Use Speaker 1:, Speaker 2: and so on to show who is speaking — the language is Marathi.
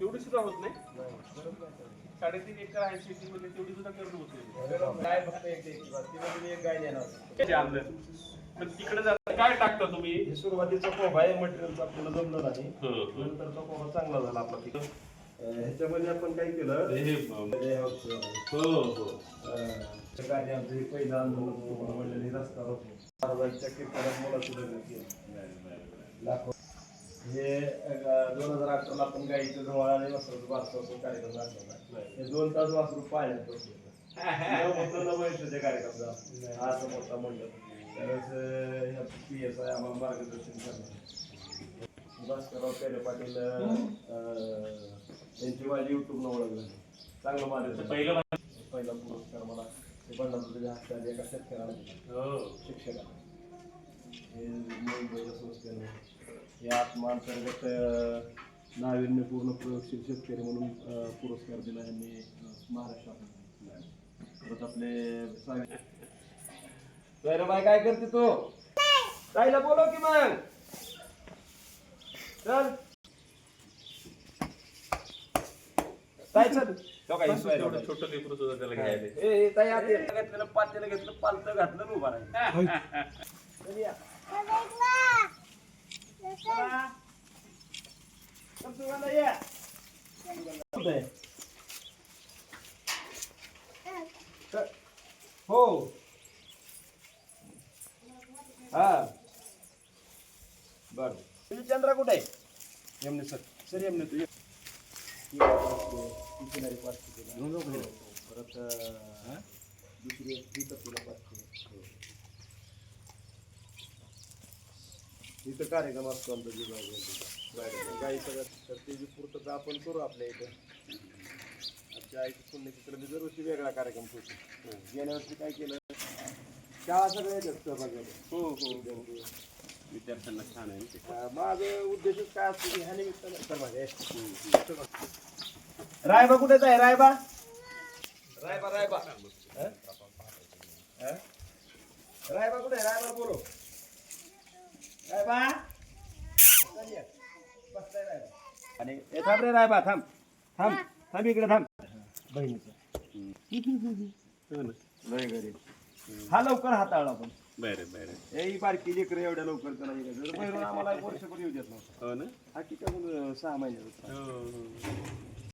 Speaker 1: तेवढी सुद्धा होत नाही. साडेतीन एकर आहे शेतीमध्ये तेवढी सुद्धा करणं होत नाही.
Speaker 2: काय फक्त एक एक ती म्हणजे एक गाय देणार
Speaker 1: ते तिकडे जाता काय टाकता तुम्ही?
Speaker 2: हे सुरुवातीचा पोहा आहे मटेरियलचा आपल्याला जमलं नाही.
Speaker 1: हं,
Speaker 2: नंतरचा पोहा चांगला झाला आपला पीक ह्याच्यामध्ये आपण काय केलं?
Speaker 1: हे
Speaker 2: हे
Speaker 1: हो. हो
Speaker 2: गाडी आमचं हे पहिलं हे रस्ता होतो मुलाचं लग्न केलं. लाखो हे दोन हजार अठराला आपण गाईचं जवळ आणि वस्त्राचं बारसाचा कार्यक्रम दाखवला हे दोन तास वासरू पाण्यात बसले वैशाच्या कार्यक्रम झाला. असं मोठा म्हणलं त्यावेळेस पी एस आय आम्हाला मार्गदर्शन करणार. भास्करराव पेरे पाटील यांची माझी युट्यूबनं ओळख झाली. चांगलं मार्गदर्शन.
Speaker 1: पहिलं
Speaker 2: पहिला पुरस्कार मला ते बंडापूरच्या एका शेतकऱ्याला.
Speaker 1: हो.
Speaker 2: शिक्षकाला. हे संस्थेने या आत्मा अंतर्गत अं, नाविन्यपूर्ण प्रयोगशील शेतकरी म्हणून पुरस्कार दिला यांनी अं, महाराष्ट्रात परत आपले बाई काय करते तू? ताईला बोलव की मग. चल. ताई चल. तो काय सोयरा
Speaker 1: एवढं छोटं लेकरू सुद्धा त्याला घ्यायला
Speaker 2: ए, ए, ताई आत पातेलं घेतलं पालतं घातलं उभा राहिला. चल या. चला. चल सुगंधा ये. कुठं आहे? चल. हो हा बर तुझी चंद्रा कुठे आहे यमने सर सर यमने तू परत दुसरी एक तुला पाचशे इथं कार्यक्रम असतो आमचा जिल्हा गाई सगळं तर त्याची पूर्तता आपण करू आपल्या इथं आमच्या आईची पुण्यचित्र मी दरवर्षी वेगळा कार्यक्रम ठेवतो गेल्या वर्षी काय केलं शाळा सगळ्या येतात सहभागाला
Speaker 1: हो हो विद्यार्थ्यांना छान आहे
Speaker 2: माझं उद्देशच काय असतो की ह्या निमित्तानं रायबा कुठेच आहे? रायबा? रायबा रायबा? रायबा कुठे आहे? रायबा बोलो रायबा चल ये. बसलाय रायबा. आणि ए, थांब रे रायबा थांब. थांब. थांब इकडे थांब. बहिणीचं. लय गरीब. हा लवकर हाताळला पण
Speaker 1: बरं बरं.
Speaker 2: ए ही बारकी लेकरं एवढ्या लवकर त्याला हे करायचं. बहिरून आम्हाला एक वर्षभर येऊ देत नव्हतं.
Speaker 1: हो ना?
Speaker 2: हा किती अजून सहा महिन्याचा.
Speaker 1: हो हो.